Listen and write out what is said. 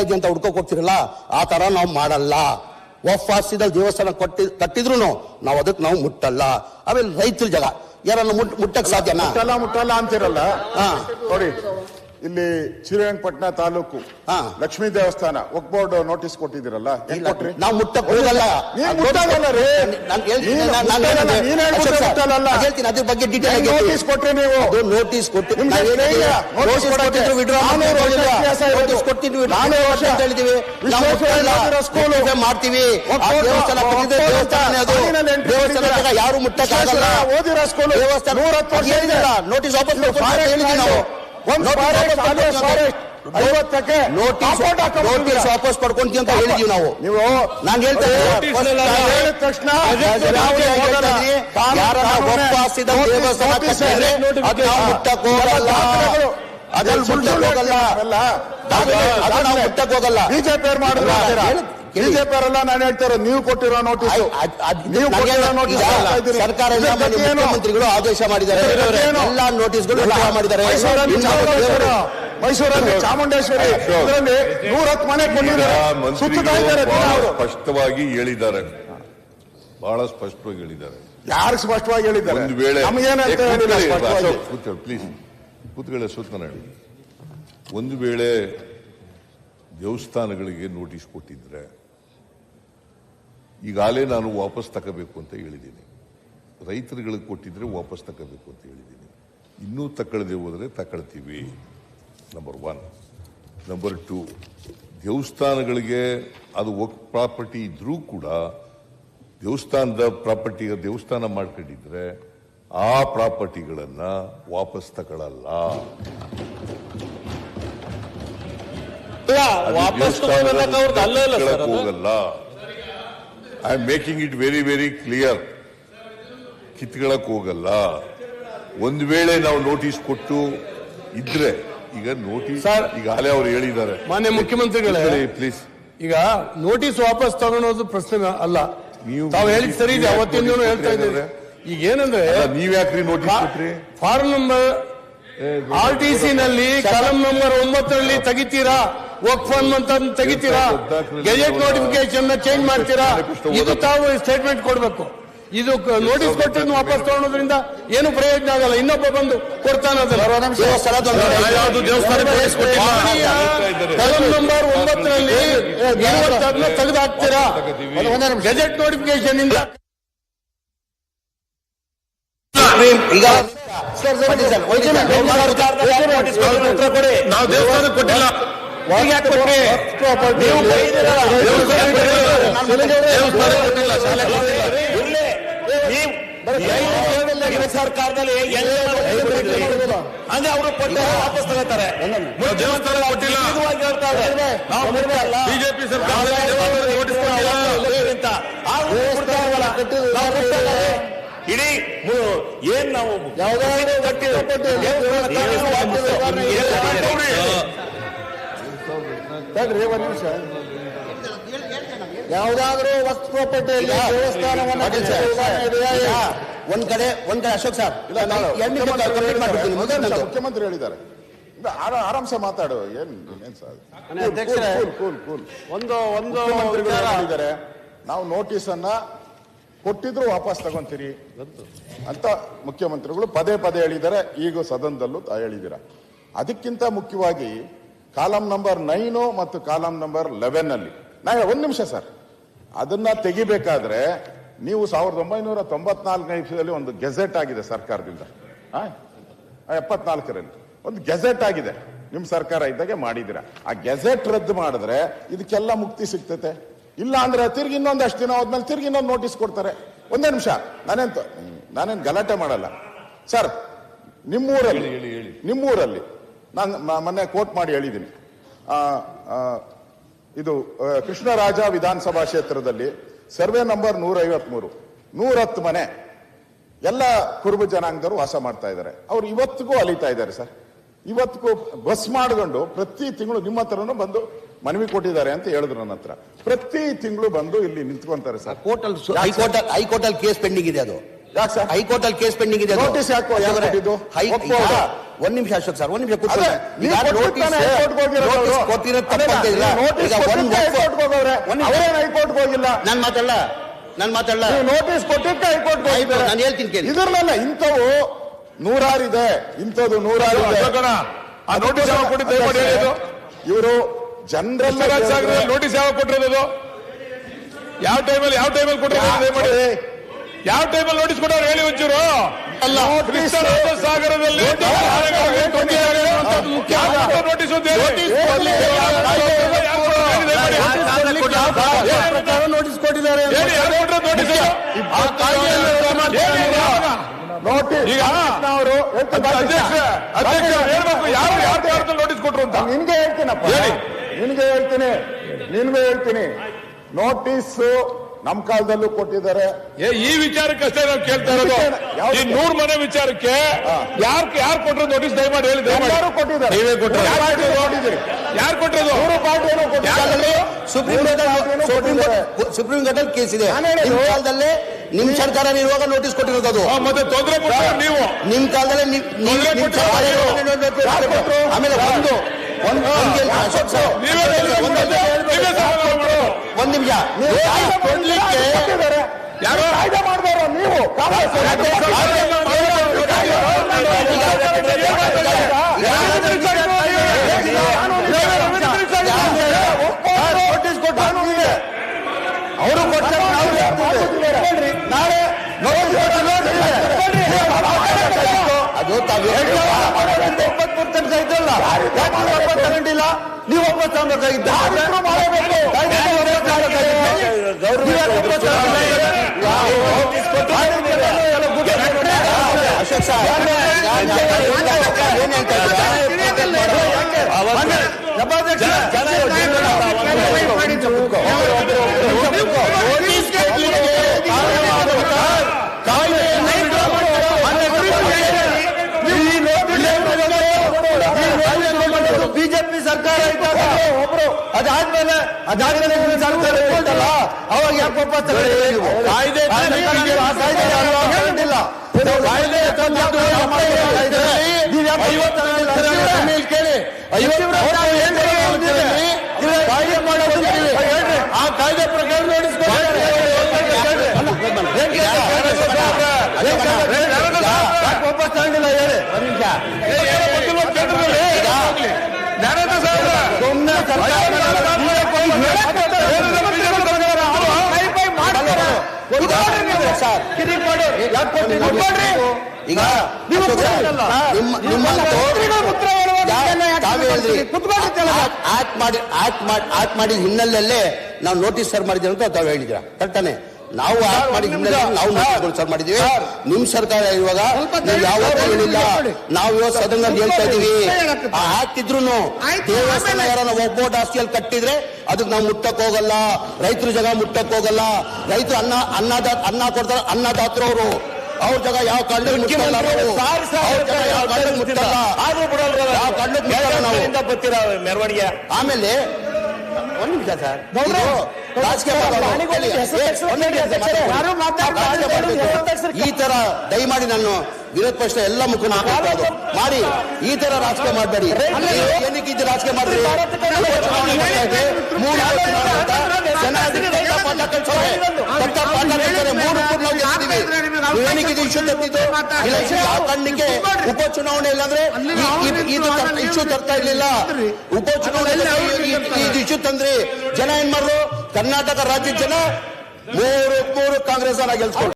ಇದೆ ಅಂತ ಹುಡ್ಕೋಕ್ ಹೋಗ್ತಿರಲ್ಲ ಆ ತರ ನಾವು ಮಾಡಲ್ಲ. ಒಫಾಸಿದಲ್ಲಿ ದೇವಸ್ಥಾನ ಕೊಟ್ಟಿ ಕಟ್ಟಿದ್ರು ನಾವು ಅದಕ್ಕೆ ನಾವು ಮುಟ್ಟಲ್ಲ. ಆಮೇಲೆ ರೈತರ ಜಗ ಯಾರನ್ನ ಮುಟ್ ಮುಟ್ಟಕ್ ಸಾಧ್ಯನಾ? ಮುಟ್ಟಲ್ಲ ಮುಟ್ಟಲ್ಲ ಅಂತಿರಲ್ಲ? ಹಾ. ನೋಡಿ. ಇಲ್ಲಿ ಶ್ರೀರಂಗಪಟ್ಟಣ ತಾಲೂಕು ಹಾ. ಲಕ್ಷ್ಮೀ ದೇವಸ್ಥಾನ ಬೋರ್ಡ್ ನೋಟಿಸ್ ಕೊಟ್ಟಿದ್ದೀರಲ್ಲ ಹೆಂಗ್ ಕೊಟ್ರಿ ನಾವು ಮುಟ್ಟಕ್ ಹೋಗಲ್ಲ ನೀನ್ ಮುಟ್ಟಲ್ಲ ರೀ. ನಾನ್ ಹೇಳ್ತೀನಿ, ನೀನು ನಾನ್- ನಾನ್ ಮುಟ್ಟಲ್ಲ, ಹೇಳ್ತೀನಿ. ನೀನ್ ಹೇಳ್ಬಿಟ್ಟು ಅಶೋಕ್ ಸರ್, ಮುಟ್ಟಲ್ಲ. ನಾನ್ ಹೇಳ್ತೀನಿ ಅದ್ರ ಬಗ್ಗೆ ಡೀಟೇಲ್ ಹೆಂಗ್ ನೋಟಿಸ್ ಕೊಟ್ರಿ ನೀವು ನೋಟಿಸ್ ಕೊಟ್ಟು ನಿಮ್ಗೆ ನಾವ್ ಹೇಳಿದ್ದೀವಿ, ಧೈರ್ಯ? ನೋಟಿಸ್ ನೋಟಿಸ್ ಕೊಡಕ್ಕೆ ಕೊಟ್ಟಿದ್ರು withdraw ನಾನೂರು ಮಾಡ್ತೀವಿ ವರ್ಷ ಹೇಳಿಲ್ಲ. ಇತಿಹಾಸ ಇರೋದು. ನೋಟಿಸ್ ಕೊಟ್ಟಿದ್ವಿ withdraw ನಾನೂರು ವರ್ಷ ಅಂತ ಹೇಳಿದ್ವಿ. ನಾವು ವಿಶ್ವೇಶ್ವರಯ್ಯ ಮಾಡ್ತೀವಿ ಆ ದೇವಸ್ಥಾನ ಅದು? ಯಾರು ಮುಟ್ಟಕ್ಕಾಗಲ್ಲ ಓದಿರೋ ಸ್ಕೂಲು. ದೇವಸ್ಥಾನ ನೂರ ಹತ್ತು ವರ್ಷ ಇದೆ. ನೋಟಿಸ್ ವಾಪಸ್ ಇದು ಕೊಡ್ತೀನಿ ಅಂತ ಫಾರೆಸ್ಟ್ ಹೇಳಿದ್ವಿ ನಾವು ನೋಟಿಸ್ ವಾಪಸ್ ಪಡ್ಕೊಂತೀವಿ ಅಂತ ಹೇಳಿದೀವಿ ನಾವು. ನೀವು ನಾನು ಹೇಳ್ತಾ ತಕ್ಷಣ ನಾವು ನಾವು ಹೇಳ್ತಾ ಇದ್ದೀನಿ, ಯಾರನ್ನ ಕಾನೂನೇ ದೇವಸ್ಥಾನ ಕಟ್ಟಿದ್ರೆ ನೋಟಿಸ್ ನಾವು ಮುಟ್ಟಕ್ ಹೋಗಲ್ಲ. ಅದನ್ನ ನಾವು ಮುಟ್ಟಕ್ ಹೋಗಲ್ಲ. ಬಿಜೆಪಿ ಮಾಡಿದ್ರು. ಬಿಜೆಪಿ ಅವರೆಲ್ಲ ನಾನು ಹೇಳ್ತಾರೆ ನೀವು ಕೊಟ್ಟಿರೋ ನೋಟಿಸ್. ಸರ್ಕಾರ? ಮುಖ್ಯಮಂತ್ರಿಗಳು ಆದೇಶ ಮಾಡಿದ್ದಾರೆ? ಎಲ್ಲಾ ನೋಟಿಸ್ಗಳು ಮಾಡಿದ್ದಾರೆ. ಮೈಸೂರಲ್ಲಿ ಚಾಮುಂಡೇಶ್ವರಿ ಮೈಸೂರಲ್ಲಿ ಚಾಮುಂಡೇಶ್ವರಿ ಅಶೋಕ್. ಇದರಲ್ಲಿ ನೂರ ಹತ್ತು ಮನೆ ಕೊಟ್ಟಿದ್ದಾರೆ ಇದ್ದಾರೆ ಸ್ಪಷ್ಟವಾಗಿ ಹೇಳಿದ್ದಾರೆ. ಬಹಳ ಸ್ಪಷ್ಟವಾಗಿ ಹೇಳಿದ್ದಾರೆ. ಯಾರು ಸ್ಪಷ್ಟವಾಗಿ ಹೇಳಿದ್ದಾರೆ? ಒಂದು ವೇಳೆ ಪ್ಲೀಸ್ ಕೂತ್ಕೊಳ್ಳಿ ಹೇಳಿ ಒಂದು ವೇಳೆ ದೇವಸ್ಥಾನಗಳಿಗೆ ನೋಟಿಸ್ ಕೊಟ್ಟಿದ್ರೆ ಈಗಾಗಲೇ ನಾನು ವಾಪಸ್ ತಗೋಬೇಕು ಅಂತ ಹೇಳಿದ್ದೀನಿ. ರೈತರುಗಳಿಗೆ ಕೊಟ್ಟಿದ್ರೆ ವಾಪಸ್ ತಗೋಬೇಕು ಅಂತ ಹೇಳಿದ್ದೀನಿ. ಇನ್ನೂ ತಗೊಳ್ಳದೆ ಹೋದರೆ ತಗೊಳ್ತೀವಿ. ನಂಬರ್ ಒನ್ ನಂಬರ್ ಟು ದೇವಸ್ಥಾನಗಳಿಗೆ ಅದು ಒಕ್ ಪ್ರಾಪರ್ಟಿ ಇದ್ರೂ ಕೂಡ ದೇವಸ್ಥಾನದ ಪ್ರಾಪರ್ಟಿ ದೇವಸ್ಥಾನ ಮಾಡ್ಕೊಂಡಿದ್ರೆ ಆ ಪ್ರಾಪರ್ಟಿಗಳನ್ನು ವಾಪಸ್ ತಗೊಳ್ಳಲ್ಲ ಹೋಗಲ್ಲ. I am making it very very clear ಕಿತ್ಕೊಳಕ್ ಹೋಗಲ್ಲ. ಒಂದ್ ವೇಳೆ ನಾವು ನೋಟಿಸ್ ಕೊಟ್ಟು ಇದ್ರೆ ಈಗ ನೋಟಿಸ್ ಈಗ ಈಗಾಗಲೇ ಅವ್ರು ಹೇಳಿದ್ದಾರೆ. ಮಾನ್ಯ ಮುಖ್ಯಮಂತ್ರಿಗಳೇ, ಪ್ಲೀಸ್ ಈಗ ನೋಟಿಸ್ ವಾಪಸ್ ತಗೊಳೋದು ಪ್ರಶ್ನೆ ಅಲ್ಲ. ನೀವು ತಾವು ಹೇಳಿದ್ ಸರಿ ಇದೆ ನೀವು ಅವತ್ತಿಂದ notice ಹೇಳ್ತಾ ಕೊಟ್ರಿ ಇದ್ದೀರಿ. ಈಗ ಏನಂದ್ರೆ ನೀವ್ ಯಾಕ್ರಿ ನೋಟಿಸ್ ಕೊಟ್ರಿ? Form number R T C ನಲ್ಲಿ ಕಲಂ ನಂಬರ್ ಒಂಬತ್ತರಲ್ಲಿ ತೆಗಿತೀರಾ? ವರ್ಕ್ ಫಾರ್ಮ್ ಅಂತ ತೆಗಿತೀರಾ? ಗೆಜೆಟ್ ನೋಟಿಫಿಕೇಶನ್ ಚೇಂಜ್ ಮಾಡ್ತೀರಾ? ಇದು ತಾವು ಸ್ಟೇಟ್ಮೆಂಟ್ ಕೊಡಬೇಕು. ಇದು ನೋಟಿಸ್ ಕೊಟ್ಟಿದ್ದು ವಾಪಸ್ ತಗೊಳೋದ್ರಿಂದ ಏನು ಪ್ರಯೋಜನ ಆಗಲ್ಲ. ಇನ್ನೊಬ್ಬ ಬಂದು ಕೊಡ್ತಾನೆ ನಂಬರ್ ಒಂಬತ್ತರಲ್ಲಿ ತೆಗೆದು ಹಾಕ್ತೀರಾ ಗೆಜೆಟ್ ನೋಟಿಫಿಕೇಶನ್ ಇಂದ ಈಗ. ನಾವು ದೇವಸ್ಥಾನಕ್ಕೆ ಕೊಟ್ಟಿಲ್ಲ. ಸರ್ಕಾರದಲ್ಲಿ ಎಲ್ಲ ಅಂದ್ರೆ ಅವರು ಕೊಟ್ಟ ವಾಪಸ್ ತಗೋತಾರೆ. ಬಿಜೆಪಿ ಸರ್ಕಾರ. ಇಡೀ ಏನ್ ನಾವು ಯಾವುದಾದ್ರೂ ಕಟ್ಟಿರೋ ತಡ್ರಿ ಒಂದ್ ನಿಮಿಷ. ಯಾವ್ದಾದ್ರೂ ವಸ್ತು ಪ್ರಾಪರ್ಟಿಯಲ್ಲಿ ದೇವಸ್ಥಾನವನ್ನು? ಒಂದ್ ಕಡೆ ಒಂದ್ ಕಡೆ ಅಶೋಕ್ ಸರ್. ಇಲ್ಲ ನಾನು ಎಣ್ಣೆ ಕಂಪ್ಲೀಟ್ ಮಾಡ್ಬಿಡ್ತೀನಿ. ಮುಖ್ಯಮಂತ್ರಿ ಹೇಳಿದ್ದಾರೆ. ಆರಾಮ್ಸೆ ಮಾತಾಡು. ಏನ್ ಏನ್ ಸರ್? ಅಧ್ಯಕ್ಷರೇ, ಕೂಲ್ ಕೂಲ್ ಕೂಲ್ ಒಂದು ಒಂದು ವಿಚಾರ. ಹೇಳಿದ್ದಾರೆ. ನಾವು ನೋಟಿಸ್ ಅನ್ನ ಕೊಟ್ಟಿದ್ರು ವಾಪಸ್ ತಗೊಂತೀರಿ ಅಂತ ಮುಖ್ಯಮಂತ್ರಿಗಳು ಪದೇ ಪದೇ ಹೇಳಿದ್ದಾರೆ. ಈಗ ಸದನದಲ್ಲೂ ಹೇಳಿದಿರ ಹೇಳಿದ್ದೀರಾ? ಅದಕ್ಕಿಂತ ಮುಖ್ಯವಾಗಿ ಕಾಲಂ ನಂಬರ್ ನೈನು ಮತ್ತು ಕಾಲಂ ನಂಬರ್ ಲೆವೆನ್ ಅಲ್ಲಿ ನಾ ಒಂದು ನಿಮಿಷ ಸರ್. ಅದನ್ನ ತೆಗಿಬೇಕಾದ್ರೆ ನೀವು ಸಾವಿರದ ಒಂಬೈನೂರ ತೊಂಬತ್ನಾಲ್ಕನೇ ಇಸ್ವಿಯಲ್ಲಿ ಒಂದು ಗೆಜೆಟ್ ಆಗಿದೆ ಸರ್ಕಾರದಿಂದ. ಎಪ್ಪತ್ನಾಲ್ಕರಲ್ಲಿ. ಒಂದು ಗೆಜೆಟ್ ಆಗಿದೆ. ನಿಮ್ಮ ಸರ್ಕಾರ ಇದ್ದಾಗೆ ಮಾಡಿದಿರ ಆ ಗೆಜೆಟ್ ರದ್ದು ಮಾಡಿದ್ರೆ ಇದಕ್ಕೆಲ್ಲ ಮುಕ್ತಿ ಸಿಗ್ತತೆ. ಇಲ್ಲ ಅಂದ್ರೆ ತಿರ್ಗಿ ಇನ್ನೊಂದಷ್ಟು ದಿನ ಹೋದ್ಮೇಲೆ ತಿರ್ಗಿ ಇನ್ನೊಂದು ನೋಟಿಸ್ ಕೊಡ್ತಾರೆ. ಒಂದೇ ನಿಮಿಷ. ನಾನೇನು ನಾನೇನ್ ಗಲಾಟೆ ಮಾಡಲ್ಲ. ಸರ್ ನಿಮ್ಮೂರಲ್ಲಿ ನಿಮ್ಮೂರಲ್ಲಿ ನಾನು ಮೊನ್ನೆ ಕೋಟ್ ಮಾಡಿ ಹೇಳಿದ್ದೀನಿ. ಇದು ಕೃಷ್ಣರಾಜ ವಿಧಾನಸಭಾ ಕ್ಷೇತ್ರದಲ್ಲಿ ಸರ್ವೆ ನಂಬರ್ ನೂರ ಐವತ್ಮೂರು ನೂರತ್ತು ಮನೆ ಎಲ್ಲ ಕುರುಬ ಜನಾಂಗದವರು ವಾಸ ಮಾಡ್ತಾ ಇದ್ದಾರೆ. ಅವ್ರು ಇವತ್ತಿಗೂ ಅಲಿತಾ ಇದ್ದಾರೆ ಸರ್. ಇವತ್ತಿಗೂ ಬಸ್ ಮಾಡ್ಕೊಂಡು ಪ್ರತಿ ತಿಂಗಳು ನಿಮ್ಮ ಹತ್ರನೂ ಬಂದು ಮನವಿ ಕೊಟ್ಟಿದ್ದಾರೆ ಅಂತ ಹೇಳಿದ್ರು ನನ್ನ ಹತ್ರ. ಪ್ರತಿ ತಿಂಗಳು ಬಂದು ಇಲ್ಲಿ ನಿಂತ್ಕೊಂತಾರೆ ಸರ್. ಕೋರ್ಟಲ್ ಹೈಕೋರ್ಟ್ ಹೈಕೋರ್ಟ್ ಅಲ್ಲಿ ಕೇಸ್ ಪೆಂಡಿಂಗ್ ಇದೆ ಅದು. ಯಾಕೆ ಸರ್? ಹೈಕೋರ್ಟ್ ಅಲ್ಲಿ ಕೇಸ್ ಪೆಂಡಿಂಗ್ ಇದೆ ನೋಟಿಸ್ ಯಾಕೆ ಒಂದ್ ನಿಮಿಷ ಅಶೋಕ್ ಸರ್ ಒಂದ್ ನಿಮಿಷ ಹೈಕೋರ್ಟ್ಗೆ ಹೋಗಿಲ್ಲ? ನಾನ್ ಮಾತಾಡಲ್ಲ ನಾನ್ ಮಾತಾಡಲ್ಲ ನೋಟಿಸ್ ಕೊಟ್ಟಿದ್ದೆ ಹೈಕೋರ್ಟ್ ನಾನು ಹೇಳ್ತೀನಿ ಕೇಳಿ. ಇದ್ರಲ್ಲ ಇಂಥವು ನೂರಾರಿದೆ ಇಂಥದ್ದು ನೂರಾರು. ಇವರು ಜನರಲ್ ನೋಟಿಸ್ ಯಾವಾಗ ಕೊಟ್ಟಿರೋದು? ಯಾವ ಟೈಮಲ್ಲಿ ಯಾವ ಟೈಮಲ್ಲಿ ಕೊಟ್ಟಿರೋದು ಯಾವ ಟೈಮಲ್ಲಿ ನೋಟಿಸ್ ಕೊಟ್ಟವ್ರು ಹೇಳಿ ಒಂಚೂರು. ಅಲ್ಲ ಸಾಗರದಲ್ಲಿ ನೋಟಿಸ್ ಕೊಟ್ಟಿದ್ದಾರೆ ಈಗ ಅವರು ಹೇಳ್ಬೇಕು ಯಾರು ಯಾರು ನೋಟಿಸ್ ಕೊಟ್ರು ಅಂತ ನಿನ್ಗೆ ಹೇಳ್ತೀನಪ್ಪ ಹೇಳಿ. ನಿನ್ಗೆ ಹೇಳ್ತೀನಿ ನಿನ್ಗೆ ಹೇಳ್ತೀನಿ ನೋಟಿಸ್ ನಮ್ ಕಾಲದಲ್ಲೂ ಕೊಟ್ಟಿದ್ದಾರೆ. ಏ, ಈ ವಿಚಾರಕ್ಕಷ್ಟೇ ನಾವು ಕೇಳ್ತಾ ಇರೋದು? ಈ ನೂರ್ ಮನೆ ವಿಚಾರಕ್ಕೆ ಯಾರು ಯಾರು ಕೊಟ್ಟರು ನೋಟಿಸ್ ದಯಮಾಡಿ ಹೇಳಿ ದಯಮಾಡಿ. ಯಾರು ಕೊಟ್ಟಿದ್ದಾರೆ. ನೀವೇ ಕೊಟ್ಟರು ಯಾರು ಕೊಟ್ಟಿದ್ದು ನೋಡಿದ್ದೀರಿ ಯಾರು ಕೊಟ್ಟಿರೋದು? ಮೂರು ಕೊಟ್ಟಿದ್ದಾರೆ. ಸುಪ್ರೀಂ ಕೋರ್ಟ್ ಅಲ್ಲಿ- ಸುಪ್ರೀಂ ಕೋರ್ಟ್ ಸುಪ್ರೀಂ ಕೋರ್ಟ್ ಅಲ್ಲಿ ಕೇಸ್ ಇದೆ. ನಿಮ್ಮ ಹೇಳೋದು- ನಿಮ್ ಕಾಲದಲ್ಲೇ ನಿಮ್ ಸರ್ಕಾರ ಇರುವಾಗ ನೋಟಿಸ್ ಕೊಟ್ಟಿರೋದು ಅದು. ಆ, ಮತ್ತೆ ತೊಂದರೆ ಕೊಟ್ಟರು ನೀವು. ನಿಮ್ ಕಾಲದಲ್ಲೇ ನಿಮ್- ನಿಮ್- ತೊಂದ್ರೆ ನಿಮ್ ಕೊಟ್ಟಿರೋ ಸರ್ಕಾರ. ಇರುವಾಗ ಯಾರು ಕೊಟ್ರು? ಆಮೇಲೆ ಒಂದು ಒಂದು ಒಂದು ಹೇಳ್ತೀನಿ, ಅಶೋಕ್ ಸರ್ ನೀವೇ ಹೇಳಿ, ಒಂದು. ಕಾಯ್ದೆ ಕೊಡ್ಲಿಕ್ಕೆ. ಯಾರು? ಕಾಯ್ದೆ ಮಾಡಿದವರು ನೀವು ಅವರು ಕೊಡ್ತಾರೆ. ನಾಳೆ ಅದು ಇಪ್ಪತ್ಮೂರು ತನಕ ಇದ್ದಲ್ಲ ತಗೊಂಡಿಲ್ಲ ನೀವು ವಾಪಸ್ ತಗೊಬೇಕಾಗಿದ್ದ ಅಶೋಕ್ ಸರ್ ಏನ್ ಹೇಳ್ತಾ ನೋಟಿಸ್ ಬಿಜೆಪಿ ಸರ್ಕಾರ ಇದ್ದಾಗ ಒಬ್ರು ಅದಾದ್ಮೇಲೆ ಸರ್ಕಾರ ಇರ್ತಲ್ಲ ಅವಾಗ ಯಾಕೆ ವಾಪಸ್? ಕಾಯ್ದೆ ಆ ಕಾಯ್ದೆ ಕಾಯ್ದೆ? ಆಮೇಲೆ ಕೇಳಿ ಐವತ್ತು? ಕಾಯ್ದೆ ಮಾಡೋದು. ಆ ಕಾಯ್ದೆ ಪ್ರಕಾರ ವಾಪಸ್ ತಗೊಂಡಿಲ್ಲ ಹೇಳಿ ಸಾಹೇಬ್ರ ಸುಮ್ಮನೆ ಈಗ ಹೇಳಿದ್ರಿ ಆಕ್ಟ್ ಮಾಡಿ ಆಕ್ಟ್ ಮಾಡಿ ಆಕ್ಟ್ ಮಾಡಿ ಹಿನ್ನೆಲೆಯಲ್ಲೇ ನಾವು ನೋಟಿಸ್ ಸರ್ ಮಾಡಿದ್ದೀವಿ ಅಂತ ತಾವು ಹೇಳಿದ್ರ ಕರೆಕ್ಟಾನೆ ನಾವು ನಾವು ಸರ್ ಮಾಡಿದೀವಿ ನಿಮ್ ಸರ್ಕಾರ ಇರುವಾಗ ನೀವು ಯಾವತ್ತೂ ಹೇಳಿಲ್ಲ. ನಾವು ಇವತ್ತು ಸದನ ಹೇಳ್ತಾ ಇದೀವಿ ಇದ್ರು ದೇವಸ್ಥಾನ ಯಾರನ್ನ ಒಬ್ಬೋಟ್ ಆಸ್ತಿಯಲ್ಲಿ ಕಟ್ಟಿದ್ರೆ ಅದಕ್ಕೆ ನಾವು ಮುಟ್ಟಕ್ ಹೋಗಲ್ಲ. ರೈತರ ಜಾಗ ಮುಟ್ಟಕ್ ಹೋಗಲ್ಲ. ರೈತರು ಅನ್ನ ಅನ್ನದ ಅನ್ನ ಕೊಡ್ತಾರೆ ಅನ್ನದಾತರು ಅವರು. ಅವ್ರ ಜಾಗ ಯಾವ ಕಾರಣಕ್ಕೆ ಮುಟ್ಟಲ್ಲ ನಾವು. ಅವ್ರ ಜಾಗ ಯಾವ ಕಾರಣಕ್ಕೆ ಮುಟ್ಟಲ್ಲ. ಯಾವ ಮುಟ್ಟಲ್ಲ ನಾವು. ಮೆರವಣಿಗೆ ಆಮೇಲೆ ಒಂದ್ ನಿಮಿಷ ಸರ್. ಈ ತರ ದಯಮಾಡಿ ನಾನು ವಿರೋಧ ಪಕ್ಷ ಎಲ್ಲ ಮುಖಂಡ ಮಾಡಿ ಈ ತರ ರಾಜಕೀಯ ಮಾಡಬೇಡಿ. ಏನಕ್ಕೆ ಇದು ರಾಜಕೀಯ ಮಾಡಿದ್ರಿ. ಮೂರು ಜನ ಅದಕ್ಕೆ ತಕ್ಕ ಪಾಠ ಕಲ್ಸವ್ರೆ. ತಕ್ಕ ಪಾಠ ಕಲ್ಸವ್ರೆ. ಮೂರು ಕೂಡ ನಾವು ಇದು ಇಶ್ಯೂ ತರ್ತಿದ್ದು ಕಣ್ಣಿಗೆ ಉಪಚುನಾವಣೆ ಇಲ್ಲಾಂದ್ರೆ ಇಶ್ಯೂ ತರ್ತಾ ಇರ್ಲಿಲ್ಲ. ಉಪಚುನಾವಣೆ ಇದು ಇಶ್ಯೂ ತಂದ್ರಿ. ಜನ ಏನ್ ಮಾಡ್ರು? ಕರ್ನಾಟಕ ರಾಜ್ಯದ ಜನ ಮೂರು ಮೂರು ಕಾಂಗ್ರೆಸ್ ಗೆಲ್ಸ್ಕೊಂಡು